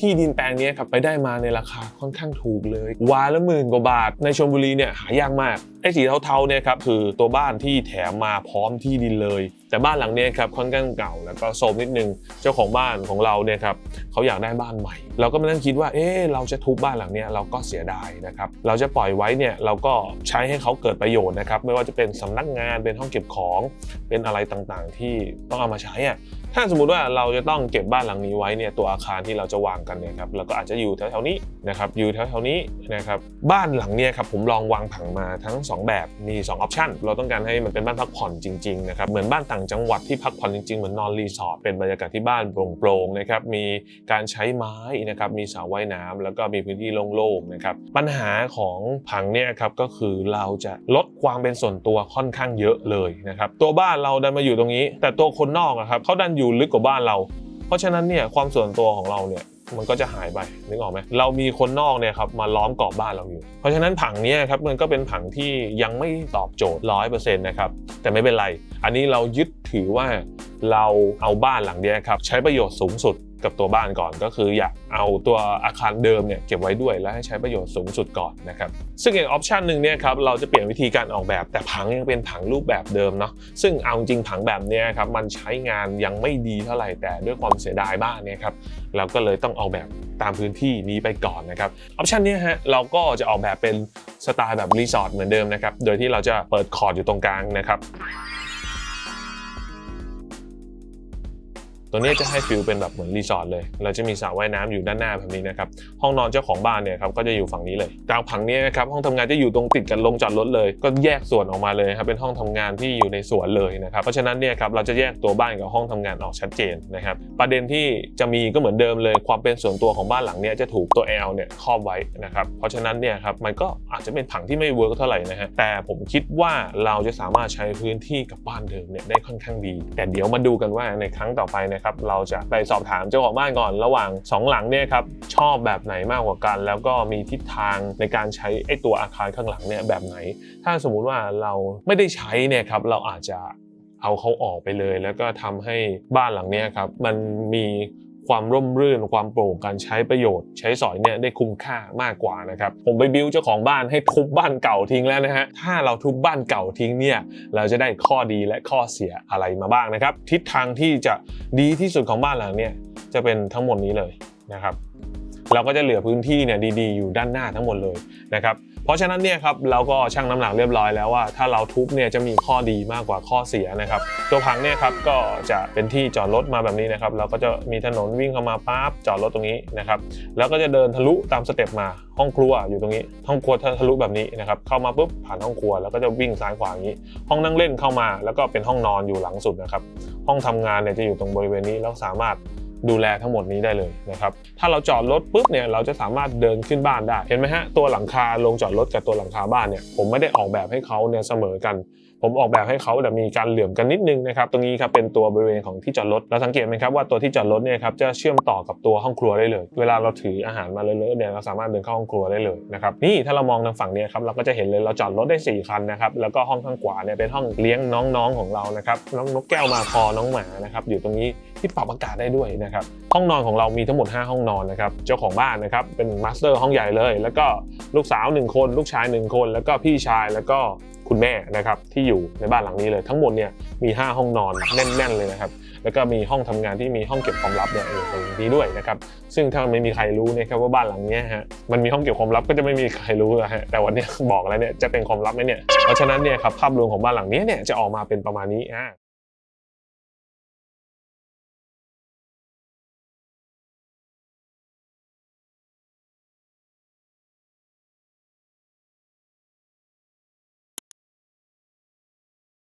ที่ดินแปลงนี้ครับไปได้มาในราคาค่อนข้างถูกเลย วาละหมื่นกว่าบาท ในชลบุรีเนี่ยหายากมาก ไอ้สีเทาๆเนี่ยครับคือตัวบ้านที่แถมมาพร้อมที่ดินเลย แต่บ้านหลังนี้ครับค่อนข้างเก่าแล้วก็โทรมนิดนึง เจ้าของบ้านของเราเนี่ยครับเขาอยากได้บ้านใหม่ เราก็มานั่งคิดว่า เอ๊เราจะทุบบ้านหลังนี้เราก็เสียดายนะครับ เราจะปล่อยไว้เนี่ยเราก็ใช้ให้เขาเกิดประโยชน์นะครับ ไม่ว่าจะเป็นสำนักงานเป็นห้องเก็บของเป็นอะไรต่างๆ ที่ต้องเอามาใช้อะถ้าสมมุติว่าเราจะต้องเก็บบ้านหลังนี้ไว้เนี่ยตัวอาคารที่เราจะวางกันเนี่ยครับเราก็อาจจะอยู่แถวๆนี้นะครับอยู่แถวๆนี้นะครับบ้านหลังเนี่ยครับผมลองวางผังมาทั้งสองแบบมี2ออปชันเราต้องการให้มันเป็นบ้านพักผ่อนจริงๆนะครับเหมือนบ้านต่างจังหวัดที่พักผ่อนจริงๆ เหมือนนอนรีสอร์ทเป็นบรรยากาศที่บ้านโปร่งๆนะครับมีการใช้ไม้นะครับมีสระว่ายน้ำแล้วก็มีพื้นที่โล่งๆนะครับปัญหาของผังเนี่ยครับก็คือเราจะลดความเป็นส่วนตัวค่อนข้างเยอะเลยนะครับตัวบ้านเราดันมาอยู่ตรงนี้ แต่ตัวคนนอกอะครับเขาดันอยู่ลึกกว่าบ้านเรา เพราะฉะนั้นเนี่ยความส่วนตัวของเราเนี่ย มันก็จะหายไปนึกออกไหมเรามีคนนอกเนี่ยครับมาล้อมกรอบบ้านเราอยู่ เพราะฉะนั้นผังนี้ครับมันก็เป็นผังที่ยังไม่ตอบโจทย์ร้อยเปอร์เซ็นต์นะครับแต่ไม่เป็นไร อันนี้เรายึดถือว่าเราเอาบ้านหลังเนี้ครับใช้ประโยชน์สูงสุด กับตัวบ้านก่อน ก็คืออยากเอาตัวอาคารเดิมเนี่ยเก็บไว้ด้วยและให้ใช้ประโยชน์สูงสุดก่อนนะครับซึ่งอีกออปชันหนึ่งเนี่ยครับเราจะเปลี่ยนวิธีการออกแบบ แต่ผังยังเป็นผังรูปแบบเดิมเนาะซึ่งเอาจริงผังแบบเนี้ยครับมันใช้งานยังไม่ดีเท่าไหร่แต่ด้วยความเสียดายบ้านเนี่ยครับเราก็เลยต้องออกแบบตามพื้นที่นี้ไปก่อนนะครับออปชันนี้ฮะเราก็จะออกแบบเป็นสไตล์แบบรีสอร์ทเหมือนเดิมนะครับโดยที่เราจะเปิดคอร์ดอยู่ตรงกลางนะครับ ตัวนี้จะให้ฟิลเป็นแบบเหมือนรีสอร์ทเลย เราจะมีสระว่ายน้ำอยู่ด้านหน้าแบบนี้นะครับ ห้องนอนเจ้าของบ้านเนี่ยครับก็จะอยู่ฝั่งนี้เลยกลางผังนี้นะครับห้องทำงานจะอยู่ตรงติดกันลงจอดรถเลย ก็แยกส่วนออกมาเลยครับเป็นห้องทำงานที่อยู่ในสวนเลยนะครับเพราะฉะนั้นเนี่ยครับเราจะแยกตัวบ้านกับห้องทำงานออกชัดเจนนะครับประเด็นที่จะมีก็เหมือนเดิมเลย ความเป็นส่วนตัวของบ้านหลังเนี้จะถูกตัว L เนี่ยครอบไว้นะครับเพราะฉะนั้นเนี่ยครับมันก็อาจจะเป็นผังที่ไม่เวิร์กเท่าไหร่นะฮะแต่ผมคิดว่าเราจะสามารถใช้พื้นที่กับบ้านเดิมเนี่ยได้ค่อนข้างดี แต่เดี๋ยวมาดูกันว่าในครั้งต่อไปนะครับเราจะไปสอบถามเจ้าของบ้านก่อนระหว่างสองหลังเนี่ยครับชอบแบบไหนมากกว่ากัน แล้วก็มีทิศทางในการใช้ไอ้ตัวอาคารข้างหลังเนี่ยแบบไหน ถ้าสมมุติว่าเราไม่ได้ใช้เนี่ยครับเราอาจจะเอาเขาออกไปเลย แล้วก็ทำให้บ้านหลังเนี้ยครับมันมี ความร่มรื่น ความโปร่งการใช้ประโยชน์ ใช้สอยเนี่ยได้คุ้มค่ามากกว่านะครับผมไปบิวเจ้าของบ้านให้ทุบบ้านเก่าทิ้งแล้วนะฮะถ้าเราทุบบ้านเก่าทิ้งเนี่ยเราจะได้ข้อดีและข้อเสียอะไรมาบ้างนะครับทิศทางที่จะดีที่สุดของบ้านหลังเนี่ยจะเป็นทั้งหมดนี้เลยนะครับ เราก็จะเหลือพื้นที่เนี่ยดีๆ อยู่ด้านหน้าทั้งหมดเลยนะครับเพราะฉะนั้นเนี่ยครับเราก็ชั่งน้ำหนักเรียบร้อยแล้วว่าถ้าเราทุบเนี่ยจะมีข้อดีมากกว่าข้อเสียนะครับตัวพังเนี่ยครับก็จะเป็นที่จอดรถมาแบบนี้นะครับเราก็จะมีถนนวิ่งเข้ามาปั๊บจอดรถตรงนี้นะครับแล้วก็จะเดินทะลุตามสเต็ปมาห้องครัวอยู่ตรงนี้ ห้องครัวทะลุแบบนี้นะครับเข้ามาปุ๊บผ่านห้องครัวแล้วก็จะวิ่งซ้ายขวาอย่างนี้ ห้องนั่งเล่นเข้ามา แล้วก็เป็นห้องนอนอยู่หลังสุดนะครับห้องทำงานเนี่ยจะอยู่ตรงบริเวณนี้แล้วสามารถ ดูแลทั้งหมดนี้ได้เลยนะครับถ้าเราจอดรถปุ๊บเนี่ยเราจะสามารถเดินขึ้นบ้านได้เห็นไหมฮะตัวหลังคาลงจอดรถกับตัวหลังคาบ้านเนี่ยผมไม่ได้ออกแบบให้เขาเนี่ยเสมอกัน ผมออกแบบให้เขาแต่มีการเหลื่อมกันนิดนึงนะครับตรงนี้ครับเป็นตัวบริเวณของที่จอดรถเราสังเกตไหมครับว่าตัวที่จอดรถเนี่ยครับจะเชื่อมต่อกับตัวห้องครัวได้เลย เวลาเราถืออาหารมาเลอะๆเนี่ยเราสามารถเดินเข้าห้องครัวได้เลยนะครับนี่ถ้าเรามองทางฝั่งเนี้ครับเราก็จะเห็นเลยเราจอดรถได้ 4 คันนะครับแล้วก็ห้องข้างขวาเนี่ยเป็นห้องเลี้ยงน้องๆของเรานะครับน้องนกแก้วมาคอน้องหมานะครับอยู่ตรงนี้ที่ปรับอากาศได้ด้วยนะครับห้องนอนของเรามีทั้งหมด 5 ห้องนอนนะครับเจ้าของบ้านนะครับเป็นมาสเตอร์ห้องใหญ่เลย แล้วก็ลูกสาว 1 คน ลูกชาย 1 คน แล้วก็พี่ชายแล้วก็ คุณแม่นะครับที่อยู่ในบ้านหลังนี้เลย ทั้งหมดเนี่ยมี 5 ห้องนอนแน่น ๆ เลยนะครับแล้วก็มีห้องทำงานที่มีห้องเก็บความลับเนี่ยอยู่ตรงนี้ด้วยนะครับซึ่งถ้าไม่มีใครรู้เนะครับว่าบ้านหลังนี้ฮะมันมีห้องเก็บความลับก็จะไม่มีใครรู้นะฮะแต่วันนี้บอกแล้วเนี่ยจะเป็นความลับไหมเนี่ยเพราะฉะนั้นเนี่ยครับภาพรวมของบ้านหลังนี้เนี่ยจะออกมาเป็นประมาณนี้อ่า